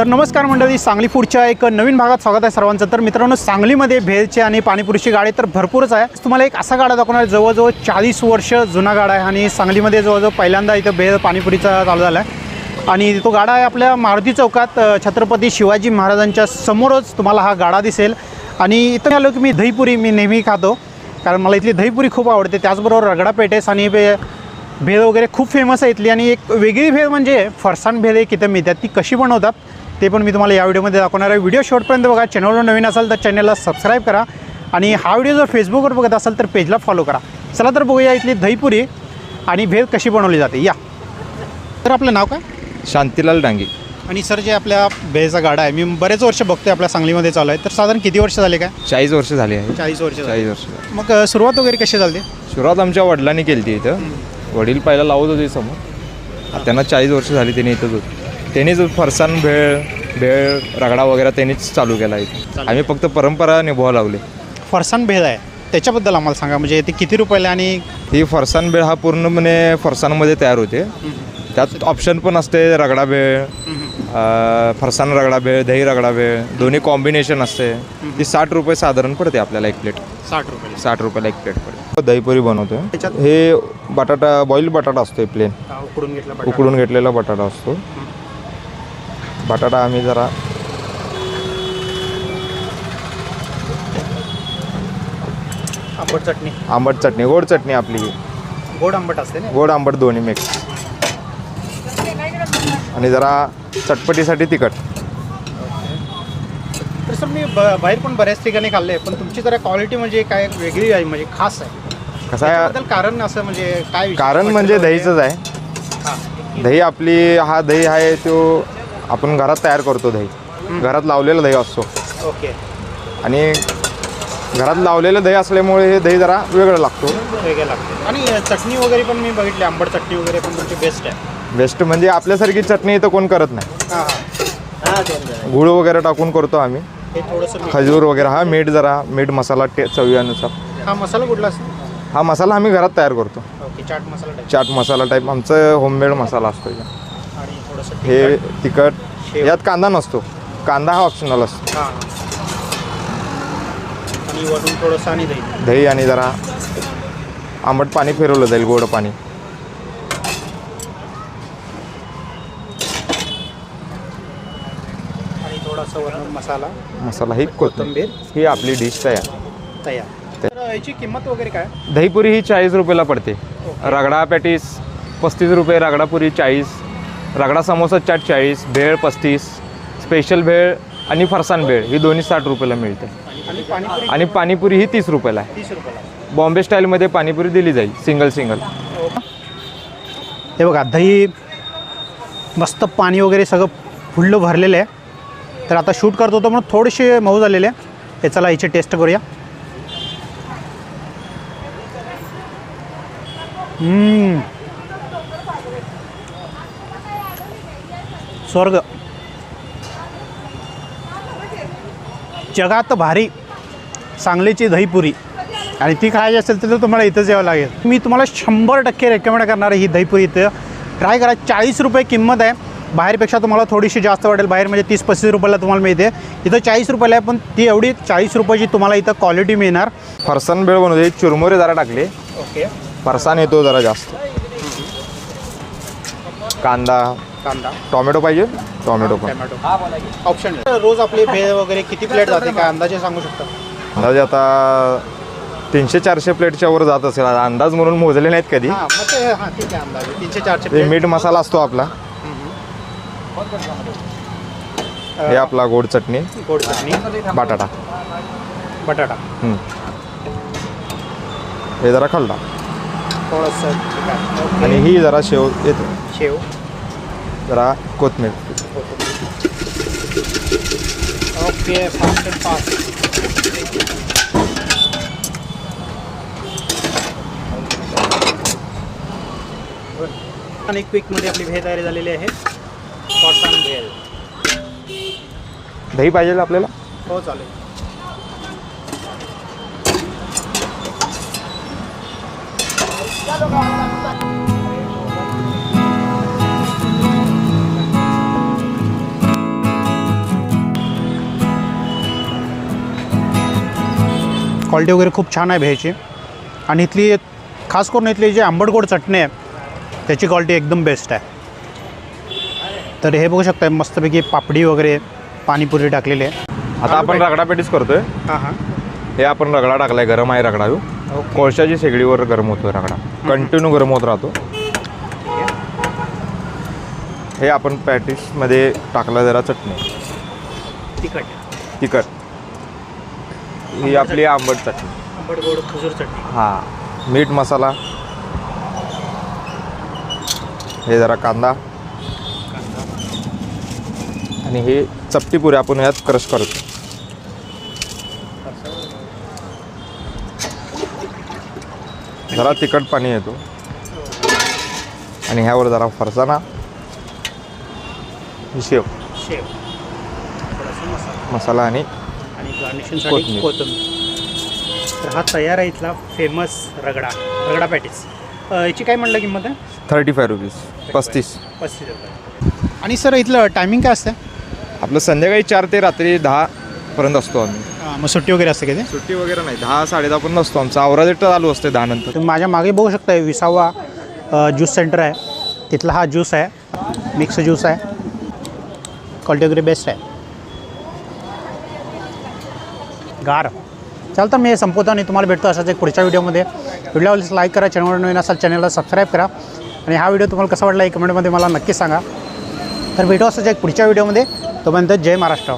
तर नमस्कार मंडळी सांगली फूडच्या एक नवीन भागात स्वागत आहे सर्वांचं. तर मित्रांनो सांगलीमध्ये भेलचे आणि पाणीपुरीची गाडी तर भरपूरच आहे. तुम्हाला एक असा गाडा दाखवणार आहे, जवळजवळ चाळीस वर्ष जुना गाडा आहे आणि सांगलीमध्ये जवळजवळ पहिल्यांदा इथं भेल पाणीपुरीचा चालू झाला आहे. आणि तो गाडा आहे आपल्या मारुती चौकात छत्रपती शिवाजी महाराजांच्या समोरच तुम्हाला हा गाडा दिसेल. आणि इथं आलो की मी दहीपुरी मी नेहमी खातो कारण मला इथली दहीपुरी खूप आवडते. त्याचबरोबर रगडा पेटेस आणि भेल वगैरे खूप फेमस आहे इथली. आणि एक वेगळी भेळ म्हणजे फरसाण भेळ एक इथं मिळतात. ती कशी बनवतात? ते पण मी तुम्हाला या व्हिडिओमध्ये दाखवणार आहे. व्हिडिओ शेवटपर्यंत बघा. चॅनलवर नवीन असाल तर चॅनलला सबस्क्राईब करा. आणि हा व्हिडिओ जर फेसबुकवर बघत असाल तर पेजला फॉलो करा. चला तर बघूया इथली दहीपुरी आणि भेळ कशी बनवली जाते. या. तर आपलं नाव काय? शांतीलाल डांगे. आणि सर जे आपल्या भेळचा गाडा आहे मी बरेच वर्ष बघतोय आपल्या सांगलीमध्ये चालू आहे. तर साधारण किती वर्ष झाले काय? चाळीस वर्ष झाली आहे. चाळीस वर्ष. चाळीस वर्ष. मग अ, सुरुवात वगैरे कशी झाली? सुरुवात आमच्या वडिलांनी केली ती इथं वडील पहिला लावत होते समोर. आता त्यांना चाळीस वर्ष झाली त्यांनी इथंच होते त्यांनीच फरसाण भेळ भेळ रगडा वगैरे त्यांनीच चालू केला इथे आम्ही फक्त परंपरा निभवा लागले. फरसाण भेळ आहे. त्याच्याबद्दल आम्हाला सांगा म्हणजे ते किती रुपयाला आहे आणि ही फरसाण भेळ हा पूर्णपणे फरसाणमध्ये तयार होते. त्यात ऑप्शन पण असते रगडा भेळ फरसाण रगडा भेळ दही रगडा भेळ दोन्ही कॉम्बिनेशन असते. ती साठ रुपये साधारण पडते आपल्याला एक प्लेट साठ रुपये. साठ रुपयाला एक प्लेट पडते. दहीपुरी बनवतोय. त्याच्यात- हे बटाटा बॉईल बटाटा असतोय प्लेन उकडून घेतला बटाटा. उकडून घेतलेला बटाटा असतो. बटाटा आम्ही जरा आंबट चटणी. आंबट चटणी गोड चटणी आपली. गोड आंबट असते ना? गोड आंबट दोन्ही मिक्स आणि जरा चटपटीसाठी तिखट. तर सर मी ब- बाहेर पण बऱ्याच ठिकाणी खाल्ले पण तुमची जरा क्वालिटी म्हणजे काय वेगळी आहे म्हणजे खास आहे? कसं आहे? त्याच्याबद्दल कारण असं म्हणजे काय विशेष? कारण म्हणजे? दहीचंच आहे. हां. दही आपली हा दही आहे तो आपण घरात तयार करतो दही. घरात लावलेलं दही असतो. ओके. आणि घरात लावलेलं दही असल्यामुळे हे दही जरा वेगळं लागतो. वेगळं लागते. आणि चटणी वगैरे पण मी बघितली आंबट चटणी वगैरे पण तुमची बेस्ट आहे. बेस्ट म्हणजे आपल्यासारखी चटणी इथं कोण करत नाही. गुळ वगैरे टाकून करतो आम्ही. हे खजूर वगैरे हा मीठ जरा मीठ मसाला टे चवीनुसार. हा मसाला कुठला हा मसाला आम्ही घरात तयार करतो. चाट मसाला टाईप आमचं होममेड मसाला असतो हे तिखट. यात कांदा नसतो. कांदा हा ऑप्शनल असतो. आणि वरून थोडंसं आणि दही. दही आणि जरा आंबट पाणी फिरवलं जाईल गोड पाणी. आणि थोडासा वरून मसाला. मसाला ही कोथिंबीर कोथिंबीर. ही आपली डिश तयार. तयार. तर याची किंमत वगैरे काय? दहीपुरी ही चाळीस रुपयाला पडते. रगडा पॅटीस पस्तीस रुपये रगडापुरी चाळीस. रगडा समोसा चाट चाळीस भेळ पस्तीस स्पेशल भेळ आणि फरसान भेळ ही दोन्ही साठ रुपयाला मिळते. आणि पाणीपुरी ही तीस रुपयाला आहे. बॉम्बे स्टाईलमध्ये पाणीपुरी दिली जाईल सिंगल सिंगल हे बघा दही मस्त पाणी वगैरे सगळं फुल्लं भरलेलं आहे. तर आता शूट करत होतो म्हणून थोडेसे मऊ झालेले आहे. हे चला हिची टेस्ट करूया. हम्म. स्वर्ग. जगात भारी सांगलीची दहीपुरी. आणि ती खायची असेल तर तुम्हाला इथंच यावं लागेल. मी तुम्हाला शंभर टक्के रेकमेंड करणार आहे ही दहीपुरी इथं. ट्राय करा चाळीस रुपये किंमत आहे. बाहेरपेक्षा तुम्हाला थोडीशी जास्त वाटेल. बाहेर म्हणजे तीस पस्तीस रुपयाला तुम्हाला मिळते. इथं चाळीस रुपयाला आहे पण ती एवढी चाळीस रुपयाची तुम्हाला इथं क्वालिटी मिळणार. फरसाण भेळ बनवते. चुरमुरे जरा टाकले. ओके फरसाण येतो जरा जास्त. कांदा. कांदा. टोमॅटो पाहिजे? टोमॅटो पण. टोमॅटो. ऑप्शन रोज आपली भेळ वगैरे किती प्लेट जाते? काय अंदाजे सांगू शकता? अंदाजे आता तीनशे चारशे प्लेटच्या वर जात असेल. आता अंदाज म्हणून मोजले नाहीत कधी. हां मग ते हां ठीक आहे अंदाजे. तीनशे चारशे हे प्लेट मीठ मसाला असतो आपला. हे आपला गोड चटणी. गोड चटणी. बटाटा. बटाटा. हम्म. हे जरा खलडा थोडंसं ठीक आहे. ओके. आणि ही जरा शेव येते. शेव. जरा कोथमीर. ओके फास्ट अँड फास्ट आणि क्विकमध्ये आपली भेळ तयारी झालेली आहे. कॉटन भेळ. दही पाहिजे आपल्याला? हो चालेल. क्वालिटी वगैरे खूप छान आहे भेळची. आणि इथली खास करून इथली जी आंबट गोड चटणी आहे त्याची क्वालिटी एकदम बेस्ट आहे. तर हे बघू शकता मस्तपैकी पापडी वगैरे पाणीपुरी टाकलेली आहे. आता आपण रगडा पेटीस करतोय. हां हां. हे आपण रगडा टाकलाय गरम आहे रगडा. कोळशाची शेगडीवर गरम होतो रगडा. कंटिन्यू गरम होत राहतो. हे आपण पॅटीसमध्ये टाकला जरा चटणी. तिखट. तिखट. ही आपली आंबट चटणी. आंबट गोड खजूर चटणी. हां मीठ मसाला. हे जरा कांदा. आणि हे चपटी पुरी आपण यात क्रश करतो. जरा तिखट पाणी येतो. आणि ह्यावर जरा फरसाणा. शेव. शेव. थोडासा मसाला. मसाला आणि आणि गार्निशिंगसाठी कोथिंबीर. कोथिंबीर तर हा तयार आहे इथला फेमस रगडा रगडा पॅटीस. अ, याची काय म्हणलं किंमत आहे? Thirty five rupees. पस्तीस. पस्तीस रुपये. आणि सर इथलं टायमिंग काय असतं? आपलं संध्याकाळी चार ते रात्री दहा पर्यंत असतो आम्ही. मग सुट्टी वगैरे असते का ते सुट्टी वगैरे नाही. दहा साडेदहा पण नसतो आमचा. आवराजेट चालू असते दहा नंतर. तुम्ही माझ्या मागे बघू शकता विसावा ज्यूस सेंटर आहे. तिथला हा ज्यूस आहे. मिक्स ज्यूस आहे. क्वालिटी वगैरे बेस्ट आहे. गार. चालतं मी हे संपवतो आणि तुम्हाला भेटतो असाच एक पुढच्या व्हिडिओमध्ये. व्हिडिओ लाईक करा चॅनलवर नवीन असाल चॅनलला सबस्क्राईब करा. आणि हा व्हिडिओ तुम्हाला कसा वाटला एक कमेंटमध्ये मला नक्की सांगा. तर भेटू असाच एक पुढच्या व्हिडिओमध्ये. तोपर्यंत जय महाराष्ट्र.